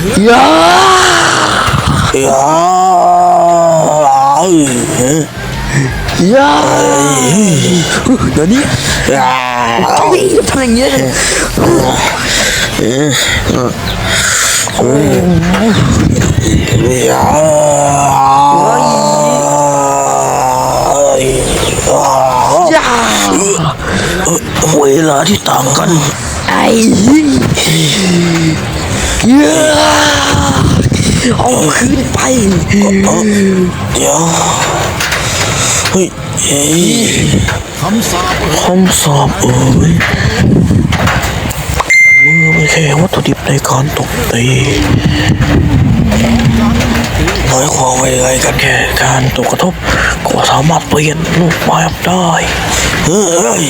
ยายายยาเดี๋ยวนี้อย่าทำอย่างเงี้ยยายาเวลาที่ต่างกันไอ้ ยาเอาคืนไป เดี๋ยว เฮ้ยเฮ้ยคำสาปคำสอบเอ้ยมือไม่แค่วัตถุดิบในการตกตีหมายความว่ายังไงกันแค่การตกกระทบก็สามารถเปลี่ยนรูปแบบได้เฮ้ย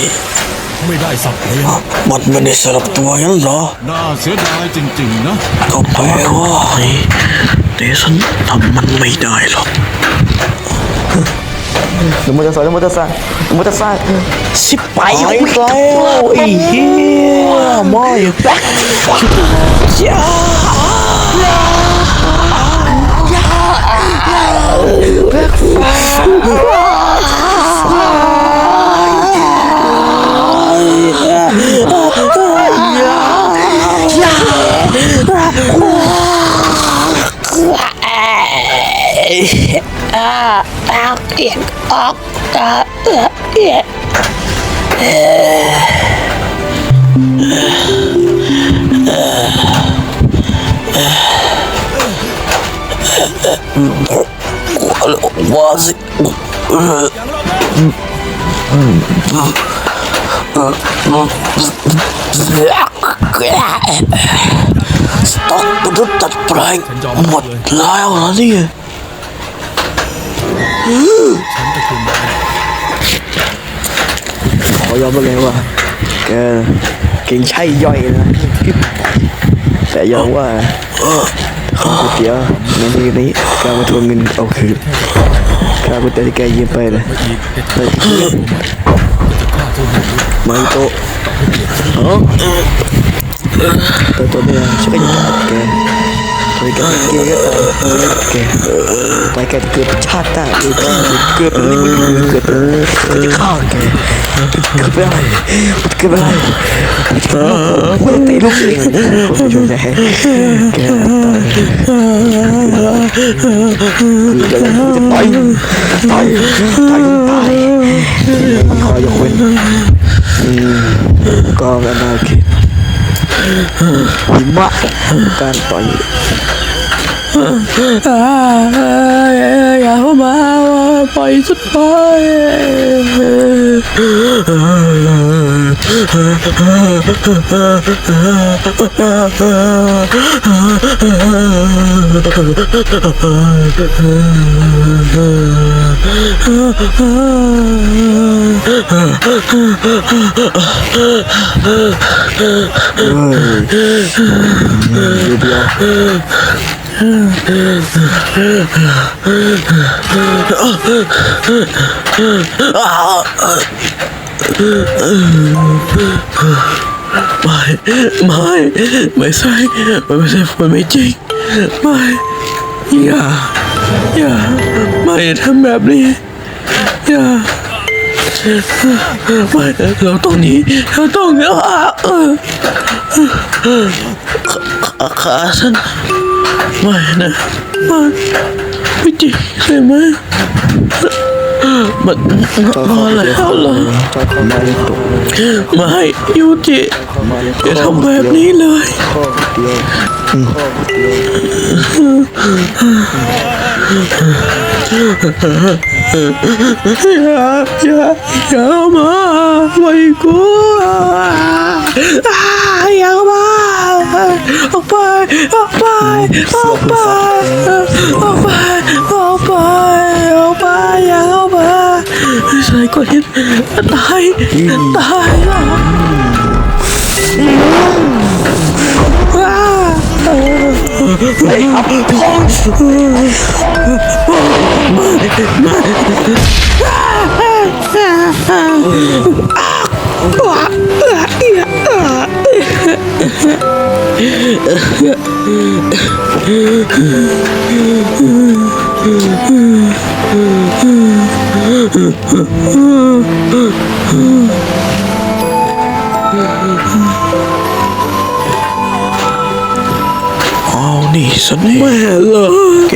ไม่ได้สับเลยมันไม่ได้สลับตัวงั้นเหรอ น่าเสียดายจริงๆนะก็แปลว่าแต่ฉันทำมันไม่ได้หรอกสมมติจะสอนสมมติจะสร้างสมมติจะสร้างสิบไปแล้วไอ้เหี้ยไม่แบ็คจ้าว่าสิ สต็อกมนุษย์ตัดแปลงหมดแล้วนะเนี่ยขอยอมรับเลยว่าแกเก่งใช่ย่อยนะแต่ยอมว่าก๋วยเตี๋ยวในนี้นี้แกมาทวงเงินเอาคืนค่าก๋วยเตี๋ยวที่แกยืมไปเลยมาอีโตะเอ้าตัวตัวเนี่ยฉันก็ยังตัดแก ตัวแกแกก็ตายแกตายแกเกิดชาติหน้เกิดเกิดเป็นนี่มันเกิดเป็นจะฆ่าแกเกิดไม่ได้เกิดไม่ได้มันตีลูกเองผมช่วยได้แกคือจะจะตายตายตายตายขอยกเว้นก็ไม่น่าคิดหิมะการต่อย อย่าเข้ามาปล่อยสุดไปเดียว ไม่ไม่ไม่ใช่มันไม่ใช่มันไม่จริงไม่อย่าอย่าไม่ทำแบบนี้อย่าไม่เราต้องหนีเราต้องหนีอะเออขาขาฉัน ไม่นะมันไม่จริงใช่ไหมมันพอแล้วเหรอเอาลยตกไม่ยูจิอย่าทำแบบนี้เลย อย่าอย่าอย่ามาไว้กูอ่าอย่ามาออกไปออกไปออกไปออกไปออกไปออกไปอย่าเอามาใส่ก้อนหินตายตาย ไอ้อับทอง เ เอานี่สนี่แม่ เหรอแก